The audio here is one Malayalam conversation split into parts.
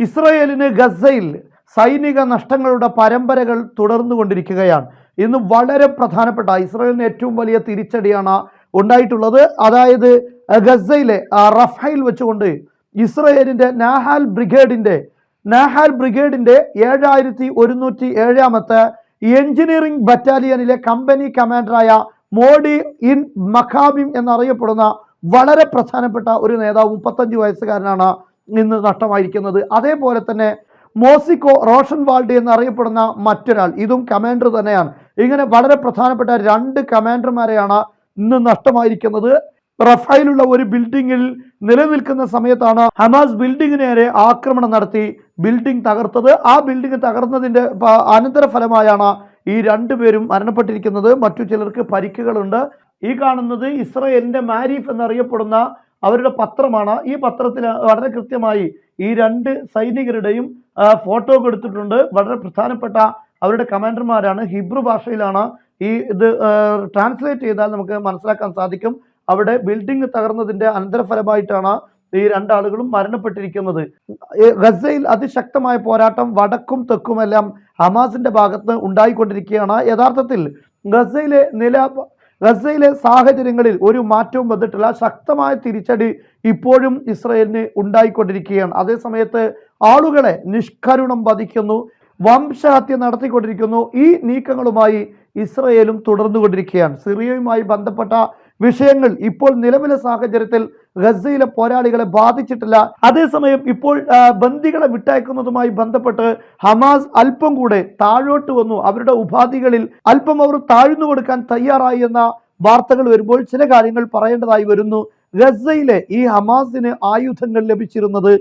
ഇസ്രയേലിന് ഗസയിൽ സൈനിക നഷ്ടങ്ങളുടെ പരമ്പരകൾ തുടർന്നു കൊണ്ടിരിക്കുകയാണ്. ഇന്ന് വളരെ പ്രധാനപ്പെട്ട ഇസ്രയേലിന് ഏറ്റവും വലിയ തിരിച്ചടിയാണ് ഉണ്ടായിട്ടുള്ളത്. അതായത് ഗസയിലെ റഫൈൽ വെച്ചുകൊണ്ട് ഇസ്രയേലിന്റെ നാഹാൽ ബ്രിഗേഡിന്റെ നാഹാൽ ബ്രിഗേഡിന്റെ ഏഴായിരത്തി ഒരുന്നൂറ്റി ഏഴാമത്തെ എഞ്ചിനീയറിംഗ് ബറ്റാലിയനിലെ കമ്പനി കമാൻഡറായ മോഡി ഇൻ മഖാബിം എന്നറിയപ്പെടുന്ന വളരെ പ്രധാനപ്പെട്ട ഒരു നേതാവ് മുപ്പത്തഞ്ച് വയസ്സുകാരനാണ് ഇന്ന് നഷ്ടമായിരിക്കുന്നത്. അതേപോലെ തന്നെ മോസിക്കോ റോഷൻ വാൾഡ് എന്നറിയപ്പെടുന്ന മറ്റൊരാൾ ഇതും കമാൻഡർ തന്നെയാണ്. ഇങ്ങനെ വളരെ പ്രധാനപ്പെട്ട രണ്ട് കമാൻഡർമാരെയാണ് ഇന്ന് നഷ്ടമായിരിക്കുന്നത്. റഫൈലുള്ള ഒരു ബിൽഡിങ്ങിൽ നിലനിൽക്കുന്ന സമയത്താണ് ഹമാസ് ബിൽഡിങ്ങിന് ആക്രമണം നടത്തി ബിൽഡിംഗ് തകർത്തത്. ആ ബിൽഡിംഗ് തകർന്നതിന്റെ അനന്തര അനന്തരഫലമായാണ് ഈ രണ്ടുപേരും മരണപ്പെട്ടിരിക്കുന്നത്. മറ്റു ചിലർക്ക് പരിക്കുകളുണ്ട്. ഈ കാണുന്നത് ഇസ്രയേലിന്റെ മാരിഫ് എന്നറിയപ്പെടുന്ന അവരുടെ പത്രമാണ്. ഈ പത്രത്തിൽ വളരെ കൃത്യമായി ഈ രണ്ട് സൈനികരുടെയും ഫോട്ടോ കൊടുത്തിട്ടുണ്ട് വളരെ പ്രധാനപ്പെട്ട അവരുടെ കമാൻഡർമാരാണ് ഹിബ്രു ഭാഷയിലാണ് ഈ ഇത് ട്രാൻസ്ലേറ്റ് ചെയ്താൽ നമുക്ക് മനസ്സിലാക്കാൻ സാധിക്കും. അവിടെ ബിൽഡിംഗ് തകർന്നതിന്റെ അനന്തരഫലമായിട്ടാണ് ഈ രണ്ടാളുകളും മരണപ്പെട്ടിരിക്കുന്നത്. ഗസയിൽ അതിശക്തമായ പോരാട്ടം വടക്കും തെക്കുമെല്ലാം ഹമാസിന്റെ ഭാഗത്ത് ഉണ്ടായിക്കൊണ്ടിരിക്കുകയാണ്. യഥാർത്ഥത്തിൽ ഗസയിലെ നില ഗസയിലെ സാഹചര്യങ്ങളിൽ ഒരു മാറ്റവും വന്നിട്ടില്ല. ശക്തമായ തിരിച്ചടി ഇപ്പോഴും ഇസ്രയേലിന് ഉണ്ടായിക്കൊണ്ടിരിക്കുകയാണ്. അതേസമയത്ത് ആളുകളെ നിഷ്കരുണം വധിക്കുന്നു വംശഹത്യ നടത്തിക്കൊണ്ടിരിക്കുന്നു. ഈ നീക്കങ്ങളുമായി ഇസ്രയേലും തുടർന്നുകൊണ്ടിരിക്കുകയാണ്. സിറിയയുമായി ബന്ധപ്പെട്ട വിഷയങ്ങൾ ഇപ്പോൾ നിലവിലെ സാഹചര്യത്തിൽ ഗസയിലെ പോരാളികളെ ബാധിച്ചിട്ടില്ല. അതേസമയം ഇപ്പോൾ ബന്ദികളെ വിട്ടയക്കുന്നതുമായി ബന്ധപ്പെട്ട് ഹമാസ് അല്പം കൂടെ താഴോട്ട് വന്നു. അവരുടെ ഉപാധികളിൽ അല്പം അവർ താഴ്ന്നു കൊടുക്കാൻ തയ്യാറായി എന്ന വാർത്തകൾ വരുമ്പോൾ ചില കാര്യങ്ങൾ പറയേണ്ടതായി വരുന്നു. ഗസയിലെ ഈ ഹമാസിന് ആയുധങ്ങൾ ലഭിച്ചിരുന്നത്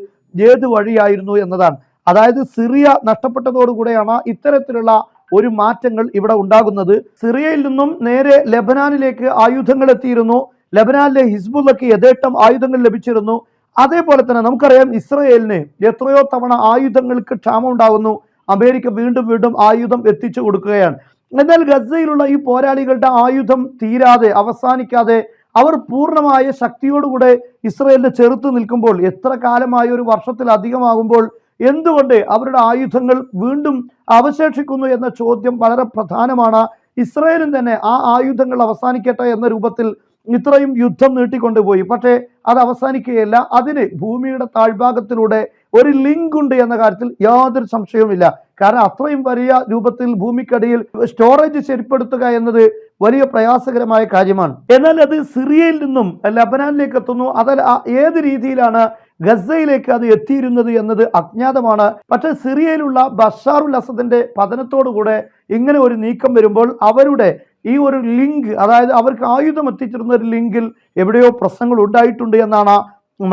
ഏത് വഴിയായിരുന്നു എന്നതാണ്. അതായത് സിറിയ നഷ്ടപ്പെട്ടതോടുകൂടെയാണ് ഇത്തരത്തിലുള്ള ഒരു മാറ്റങ്ങൾ ഇവിടെ ഉണ്ടാകുന്നത്. സിറിയയിൽ നിന്നും നേരെ ലബനാനിലേക്ക് ആയുധങ്ങൾ എത്തിയിരുന്നു. ലബനാനിലെ ഹിസ്ബുള്ളക്ക് യഥേട്ടം ആയുധങ്ങൾ ലഭിച്ചിരുന്നു. അതേപോലെ തന്നെ നമുക്കറിയാം ഇസ്രയേലിന് എത്രയോ തവണ ആയുധങ്ങൾക്ക് ക്ഷാമം ഉണ്ടാകുന്നു. അമേരിക്ക വീണ്ടും വീണ്ടും ആയുധം എത്തിച്ചു കൊടുക്കുകയാണ്. എന്നാൽ ഗസയിലുള്ള ഈ പോരാളികളുടെ ആയുധം തീരാതെ അവസാനിക്കാതെ അവർ പൂർണമായ ശക്തിയോടുകൂടെ ഇസ്രയേലിനെ ചെറുത്ത് നിൽക്കുമ്പോൾ എത്ര കാലമായ ഒരു വർഷത്തിലധികമാകുമ്പോൾ എന്തുകൊണ്ട് അവരുടെ ആയുധങ്ങൾ വീണ്ടും അവശേഷിക്കുന്നു എന്ന ചോദ്യം വളരെ പ്രധാനമാണ്. ഇസ്രയേലും തന്നെ ആ ആയുധങ്ങൾ അവസാനിക്കട്ടെ എന്ന രൂപത്തിൽ ഇത്രയും യുദ്ധം നീട്ടിക്കൊണ്ടുപോയി. പക്ഷേ അത് അവസാനിക്കുകയല്ല. അതിന് ഭൂമിയുടെ താഴ്ഭാഗത്തിലൂടെ ഒരു ലിങ്ക് ഉണ്ട് എന്ന കാര്യത്തിൽ യാതൊരു സംശയവുമില്ല. കാരണം അത്രയും വലിയ രൂപത്തിൽ ഭൂമിക്കടിയിൽ സ്റ്റോറേജ് ശരിപ്പെടുത്തുക എന്നത് വലിയ പ്രയാസകരമായ കാര്യമാണ്. എന്നാൽ അത് സിറിയയിൽ നിന്നും ലബനാനിലേക്ക് എത്തുന്നു. അതല്ല ഏത് രീതിയിലാണ് ഗസയിലേക്ക് അത് എത്തിയിരുന്നത് എന്നത് അജ്ഞാതമാണ്. പക്ഷേ സിറിയയിലുള്ള ബഷാറുൽ അസദിന്റെ പതനത്തോടുകൂടെ ഇങ്ങനെ ഒരു നീക്കം വരുമ്പോൾ അവരുടെ ഈ ഒരു ലിങ്ക് അതായത് അവർക്ക് ആയുധം എത്തിച്ചിരുന്ന ഒരു ലിങ്കിൽ എവിടെയോ പ്രശ്നങ്ങൾ ഉണ്ടായിട്ടുണ്ട് എന്നാണ്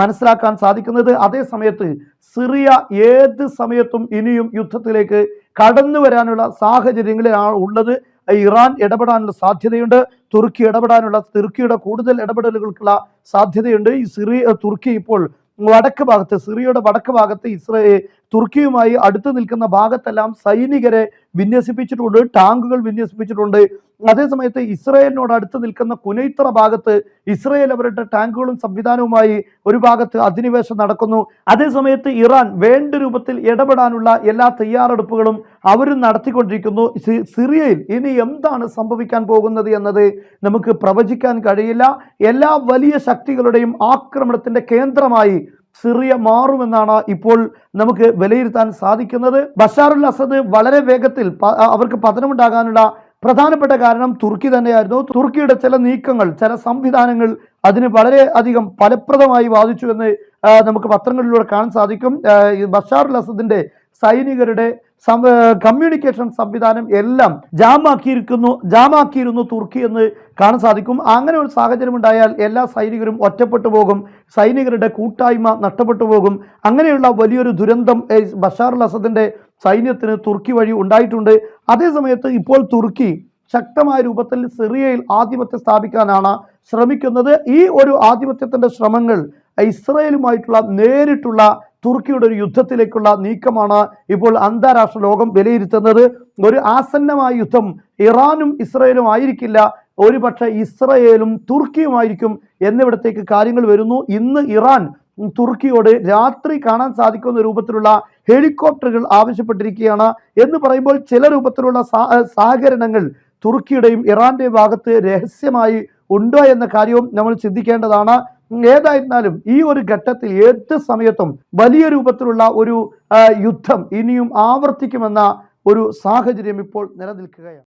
മനസ്സിലാക്കാൻ സാധിക്കുന്നത്. അതേ സമയത്ത് സിറിയ ഏത് സമയത്തും ഇനിയും യുദ്ധത്തിലേക്ക് കടന്നു വരാനുള്ള സാഹചര്യങ്ങളിലാണ് ഉള്ളത്. ഇറാൻ ഇടപെടാനുള്ള സാധ്യതയുണ്ട്. തുർക്കി ഇടപെടാനുള്ള തുർക്കിയുടെ കൂടുതൽ ഇടപെടലുകൾക്കുള്ള സാധ്യതയുണ്ട്. ഈ സിറിയ തുർക്കി ഇപ്പോൾ വടക്ക് ഭാഗത്ത് സിറിയയുടെ വടക്ക് ഭാഗത്ത് ഇസ്രേ തുർക്കിയുമായി അടുത്ത് നിൽക്കുന്ന ഭാഗത്തെല്ലാം സൈനികരെ വിന്യസിപ്പിച്ചിട്ടുണ്ട് ടാങ്കുകൾ വിന്യസിപ്പിച്ചിട്ടുണ്ട്. അതേസമയത്ത് ഇസ്രയേലിനോട് അടുത്ത് നിൽക്കുന്ന കുനൈത്ര ഭാഗത്ത് ഇസ്രയേൽ അവരുടെ ടാങ്കുകളും സംവിധാനവുമായി ഒരു ഭാഗത്ത് അധിനിവേശം നടക്കുന്നു. അതേസമയത്ത് ഇറാൻ വേണ്ട രൂപത്തിൽ ഇടപെടാനുള്ള എല്ലാ തയ്യാറെടുപ്പുകളും അവരും നടത്തിക്കൊണ്ടിരിക്കുന്നു. സിറിയയിൽ ഇനി എന്താണ് സംഭവിക്കാൻ പോകുന്നത് എന്നത് നമുക്ക് പ്രവചിക്കാൻ കഴിയില്ല. എല്ലാ വലിയ ശക്തികളുടെയും ആക്രമണത്തിന്റെ കേന്ദ്രമായി സിറിയ മാറുമെന്നാണ് ഇപ്പോൾ നമുക്ക് വിലയിരുത്താൻ സാധിക്കുന്നത്. ബഷാറുൽ അസദ് വളരെ വേഗത്തിൽ അവർക്ക് പതനമുണ്ടാകാനുള്ള പ്രധാനപ്പെട്ട കാരണം തുർക്കി തന്നെയായിരുന്നു. തുർക്കിയുടെ ചില നീക്കങ്ങൾ ചില സംവിധാനങ്ങൾ അതിന് വളരെ അധികം ഫലപ്രദമായി ബാധിച്ചു എന്ന് നമുക്ക് പത്രങ്ങളിലൂടെ കാണാൻ സാധിക്കും. ബഷാറുൽ അസദിന്റെ സൈനികരുടെ കമ്മ്യൂണിക്കേഷൻ സംവിധാനം എല്ലാം ജാമാക്കിയിരിക്കുന്നു ജാമാക്കിയിരുന്നു തുർക്കി എന്ന് കാണാൻ സാധിക്കും. അങ്ങനെ ഒരു സാഹചര്യം ഉണ്ടായാൽ എല്ലാ സൈനികരും ഒറ്റപ്പെട്ടു പോകും. സൈനികരുടെ കൂട്ടായ്മ നഷ്ടപ്പെട്ടു പോകും. അങ്ങനെയുള്ള വലിയൊരു ദുരന്തം ബഷാർ അൽ അസദിന്റെ സൈന്യത്തിന് തുർക്കി വഴി ഉണ്ടായിട്ടുണ്ട്. അതേസമയത്ത് ഇപ്പോൾ തുർക്കി ശക്തമായ രൂപത്തിൽ സിറിയയിൽ ആധിപത്യം സ്ഥാപിക്കാനാണ് ശ്രമിക്കുന്നത്. ഈ ഒരു ആധിപത്യത്തിന്റെ ശ്രമങ്ങൾ ഇസ്രയേലുമായിട്ടുള്ള നേരിട്ടുള്ള തുർക്കിയുടെ ഒരു യുദ്ധത്തിലേക്കുള്ള നീക്കമാണ് ഇപ്പോൾ അന്താരാഷ്ട്ര ലോകം വിലയിരുത്തുന്നത്. ഒരു ആസന്നമായ യുദ്ധം ഇറാനും ഇസ്രയേലും ആയിരിക്കില്ല. ഒരുപക്ഷെ ഇസ്രയേലും തുർക്കിയുമായിരിക്കും എന്നിവിടത്തേക്ക് കാര്യങ്ങൾ വരുന്നു. ഇന്ന് ഇറാൻ തുർക്കിയോട് രാത്രി കാണാൻ സാധിക്കുന്ന രൂപത്തിലുള്ള ഹെലികോപ്റ്ററുകൾ ആവശ്യപ്പെട്ടിരിക്കുകയാണ് എന്ന് പറയുമ്പോൾ ചില രൂപത്തിലുള്ള സഹകരണങ്ങൾ തുർക്കിയുടെയും ഇറാന്റെയും ഭാഗത്ത് രഹസ്യമായി ഉണ്ടോ എന്ന കാര്യവും നമ്മൾ ചിന്തിക്കേണ്ടതാണ്. ഏതായിരുന്നാലും ഈ ഒരു ഘട്ടത്തിൽ ഏത് സമയത്തും വലിയ രൂപത്തിലുള്ള ഒരു യുദ്ധം ഇനിയും ആവർത്തിക്കുമെന്ന ഒരു സാഹചര്യം ഇപ്പോൾ നിലനിൽക്കുകയാണ്.